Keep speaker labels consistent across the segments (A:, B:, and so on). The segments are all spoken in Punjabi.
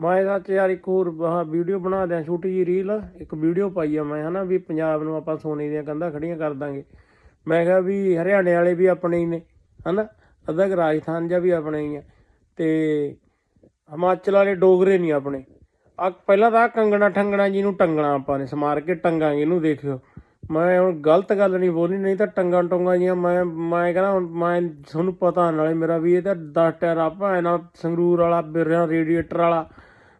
A: ਮੈਂ ਸੱਚ ਯਾਰ ਇੱਕ ਹੋਰ, ਆਹ ਵੀਡੀਓ ਬਣਾ ਦਿਆਂ, ਛੋਟੀ ਜੀ ਰੀਲ ਇੱਕ ਵੀਡੀਓ ਪਾਈ ਆ ਮੈਂ, ਹਨਾ, ਵੀ ਪੰਜਾਬ ਨੂੰ ਆਪਾਂ ਸੋਨੇ ਦੀਆਂ ਕੰਧਾਂ ਖੜੀਆਂ ਕਰ ਦਾਂਗੇ। ਮੈਂ ਕਿਹਾ ਵੀ ਹਰਿਆਣੇ ਵਾਲੇ ਵੀ ਆਪਣੇ ਹੀ ਨੇ, ਹਨਾ, ਅੱਧਾ ਕੁ ਰਾਜਸਥਾਨ ਜਾਂ ਵੀ ਆਪਣੇ ਹੀ ਆ। ਤੇ ਹਿਮਾਚਲ ਵਾਲੇ ਡੋਗਰੇ ਨਹੀਂ ਆਪਣੇ। ਆ ਪਹਿਲਾਂ ਤਾਂ ਆਹ ਕੰਗਣਾ ਠੰਗਣਾ ਜੀ ਨੂੰ ਟੰਗਣਾ ਆਪਾਂ ਨੇ, ਸਮਾਰ ਕੇ ਟੰਗਾਂਗੇ ਇਹਨੂੰ ਦੇਖਿਓ। ਮੈਂ ਹੁਣ ਗਲਤ ਗੱਲ ਨਹੀਂ ਬੋਲੀ ਨਹੀਂ ਤਾਂ ਟੰਗਾਂ ਟੰਗਾਂ ਜੀਆਂ ਮੈਂ ਮੈਂ ਕਹਿੰਦਾ ਹੁਣ ਮੈਂ ਤੁਹਾਨੂੰ ਪਤਾ ਨਾਲੇ ਮੇਰਾ ਵੀ ਇਹ ਤਾਂ 10 ਟਾਇਰ ਆਪਾਂ ਆ ਭਾਣਾ ਸੰਗਰੂਰ ਵਾਲਾ ਬਿਰਿਆ ਰੇਡੀਏਟਰ ਵਾਲਾ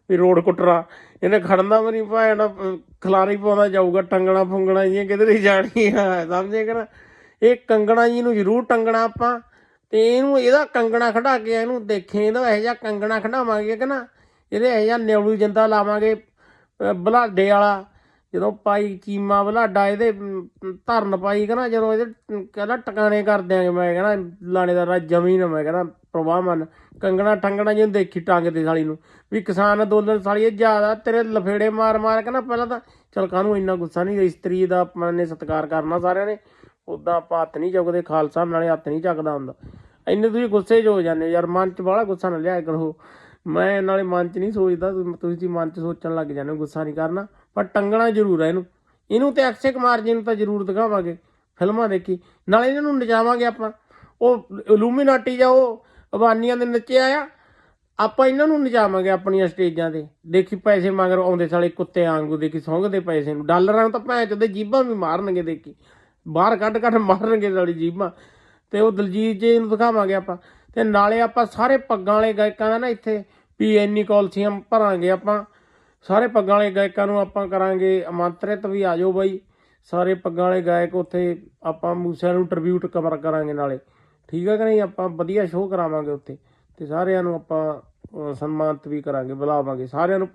A: ਵੀ ਰੋਡ ਕੁੱਟਰਾ ਇਹਨੇ ਖੜਨਾ ਵੀ ਨਹੀਂ ਭਾਣਾ ਖਲਾਰੀ ਪਾਉਂਦਾ ਜਾਊਗਾ, ਟੰਗਣਾ ਫੁੰਗਣਾ ਜੀਆਂ ਕਿਧਰ ਹੀ ਆ, ਸਮਝੇ ਕਿ ਇਹ ਕੰਗਣਾ ਜੀ ਨੂੰ ਜ਼ਰੂਰ ਟੰਗਣਾ ਆਪਾਂ, ਤੇ ਇਹਨੂੰ ਇਹਦਾ ਕੰਗਣਾ ਖੜਾ ਕੇ ਇਹਨੂੰ ਦੇਖੇ, ਇਹਦਾ ਇਹੋ ਜਿਹਾ ਕੰਗਣਾ ਖੜਾਵਾਂਗੇ ਕਿ ਨਾ? ਇਹਦੇ ਇਹੋ ਜਿਹਾ ਨਿਉਲੂ ਜੰਦਾ ਲਾਵਾਂਗੇ ਬਲਾਡੇ ਵਾਲਾ। ਜਦੋਂ ਪਾਈ ਚੀਮਾ ਬਲਾਡਾ, ਇਹਦੇ ਧਰਨ ਪਾਈ ਕਿ ਨਾ, ਜਦੋਂ ਇਹਦੇ ਕਹਿੰਦਾ ਟਿਕਾਣੇ ਕਰ ਦਿਆਂਗੇ, ਮੈਂ ਕਹਿੰਦਾ ਲਾਣੇ ਲਾਣੇਦਾਰਾ ਜ਼ਮੀਨ ਮੈਂ ਕਹਿੰਦਾ ਪ੍ਰਵਾਹ ਮੰਨ। ਕੰਗਣਾ ਟੰਗਣਾ ਜਿਹਨੂੰ ਦੇਖੀ ਟੰਗ ਤੇ ਸਾਲੀ ਨੂੰ। ਵੀ ਕਿਸਾਨ ਅੰਦੋਲਨ ਸਾਲੀ ਜ਼ਿਆਦਾ ਤੇਰੇ ਲਫੇੜੇ ਮਾਰ ਮਾਰ ਕੇ ਨਾ ਪਹਿਲਾਂ ਤਾਂ ਚਲ ਕਾਹਨੂੰ ਇੰਨਾ ਗੁੱਸਾ ਨਹੀਂ ਇਸਤਰੀ ਦਾ ਆਪਾਂ ਨੇ ਸਤਿਕਾਰ ਕਰਨਾ ਸਾਰਿਆਂ ਨੇ। ਉਦਾਂ ਆਪਾਂ ਹੱਥ ਨਹੀਂ ਚੁੱਕਦੇ, ਖਾਲਸਾ ਨਾਲੇ ਹੱਥ ਨਹੀਂ ਚੱਕਦਾ ਹੁੰਦਾ। ਇੰਨੇ ਤੁਸੀਂ ਗੁੱਸੇ 'ਚ ਹੋ ਜਾਂਦੇ ਯਾਰ, ਮਨ 'ਚ ਬਾਹਲਾ ਗੁੱਸਾ ਨਾ ਲਿਆ ਕਰੋ। ਮੈਂ ਨਾਲੇ ਮਨ 'ਚ ਨਹੀਂ ਸੋਚਦਾ, ਤੁਸੀਂ ਮਨ 'ਚ ਸੋਚਣ ਲੱਗ ਜਾਂਦੇ ਹੋ, ਗੁੱਸਾ ਨਹੀਂ ਕਰਨਾ। ਪਰ ਟੰਗਣਾ ਜ਼ਰੂਰ ਹੈ ਇਹਨੂੰ। ਇਹਨੂੰ ਤੇ ਅਕਸ਼ੇ ਕੁਮਾਰ ਜੀ ਨੂੰ ਤਾਂ ਜ਼ਰੂਰ ਦਿਖਾਵਾਂਗੇ। ਫਿਲਮਾਂ ਦੇਖੀ। ਨਾਲੇ ਇਹਨਾਂ ਨੂੰ ਨਚਾਵਾਂਗੇ ਆਪਾਂ। ਉਹ ਇਲੂਮੀਨਾਟੀ ਜਾਂ ਉਹ ਅਬਾਨੀਆਂ ਦੇ ਨੱਚਿਆ ਆ ਆਪਾਂ ਇਹਨਾਂ ਨੂੰ ਨਚਾਵਾਂਗੇ ਆਪਣੀਆਂ ਸਟੇਜਾਂ ਤੇ। ਦੇਖੀ ਪੈਸੇ ਮਗਰ ਆਉਂਦੇ ਸਾਲੇ ਕੁੱਤੇ ਵਾਂਗੂ, ਦੇਖੀ ਸੌਂਗਦੇ ਪੈਸੇ ਨੂੰ। ਡਾਲਰਾਂ ਨੂੰ ਤਾਂ ਭੈਣ ਚੋਦੇ ਜੀਬਾਂ ਵੀ ਮਾਰਨਗੇ, ਦੇਖੀ। ਬਾਹਰ ਕੱਢ ਕੱਢ ਮਾਰਨਗੇ ਸਾਲੀ ਜੀਬਾਂ। ਤੇ ਉਹ ਦਲਜੀਤ ਜੀ ਨੂੰ ਦਿਖਾਵਾਂਗੇ ਆਪਾਂ। ਤੇ ਨਾਲੇ ਆਪਾਂ ਸਾਰੇ ਪੱਗਾਂ ਵਾਲੇ ਗਾਇਕਾਂ ਦਾ ਨਾ ਇੱਥੇ ਵੀ ਐਨੀ ਕੋਲਸੀਅਮ ਭਰਾਂਗੇ ਆਪਾਂ। ਸਾਰੇ ਪੱਗਾਂ ਵਾਲੇ ਗਾਇਕਾਂ ਨੂੰ ਆਪਾਂ ਕਰਾਂਗੇ ਆਮੰਤਰਿਤ ਵੀ ਆ ਜਾਓ ਬਾਈ। ਸਾਰੇ ਪੱਗਾਂ ਵਾਲੇ ਗਾਇਕ ਉੱਥੇ ਆਪਾਂ ਮੂਸਿਆਂ ਨੂੰ ਟ੍ਰਿਬਿਊਟ ਕਵਰ ਕਰਾਂਗੇ ਨਾਲੇ। ਠੀਕ ਹੈ ਕਿ ਨਹੀਂ? ਆਪਾਂ ਵਧੀਆ ਸ਼ੋਅ ਕਰਾਵਾਂਗੇ ਉੱਥੇ ਤੇ ਸਾਰਿਆਂ ਨੂੰ ਆਪਾਂ ਸਨਮਾਨਿਤ ਵੀ ਕਰਾਂਗੇ, ਬੁਲਾਵਾਂਗੇ, ਸਾਰਿਆਂ ਨੂੰ